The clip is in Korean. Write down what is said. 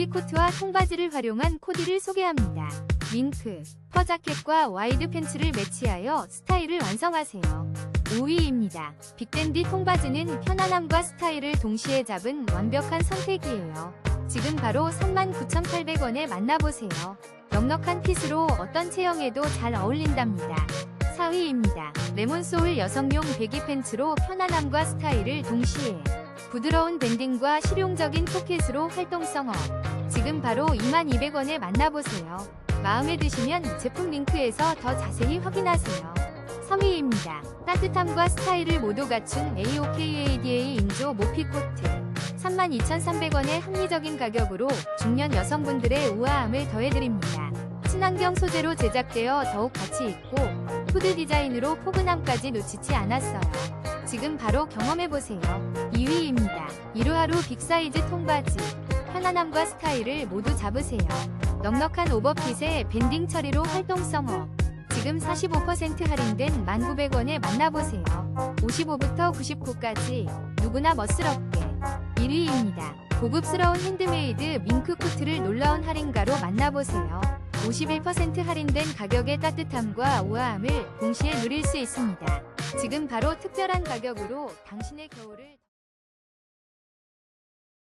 모피 코트와 통바지를 활용한 코디를 소개합니다. 밍크, 퍼자켓과 와이드 팬츠를 매치하여 스타일을 완성하세요. 5위입니다. 빅댄디 통바지는 편안함과 스타일을 동시에 잡은 완벽한 선택이에요. 지금 바로 39,800원에 만나보세요. 넉넉한 핏으로 어떤 체형에도 잘 어울린답니다. 4위입니다. 레몬소울 여성용 배기 팬츠로 편안함과 스타일을 동시에 부드러운 밴딩과 실용적인 포켓으로 활동성 업. 지금 바로 2200원에 만나보세요. 마음에 드시면 제품 링크에서 더 자세히 확인하세요. 3위입니다. 따뜻함과 스타일을 모두 갖춘 AOKADA 인조 모피 코트. 32,300원의 합리적인 가격으로 중년 여성분들의 우아함을 더해드립니다. 친환경 소재로 제작되어 더욱 가치 있고 후드 디자인으로 포근함까지 놓치지 않았어요. 지금 바로 경험해보세요. 2위입니다. 이루하루 빅사이즈 통바지. 편안함과 스타일을 모두 잡으세요. 넉넉한 오버핏에 밴딩 처리로 활동성 업. 지금 45% 할인된 1,900원에 만나보세요. 55부터 99까지 누구나 멋스럽게 1위입니다. 고급스러운 핸드메이드 밍크 코트를 놀라운 할인가로 만나보세요. 51% 할인된 가격의 따뜻함과 우아함을 동시에 누릴 수 있습니다. 지금 바로 특별한 가격으로 당신의 겨울을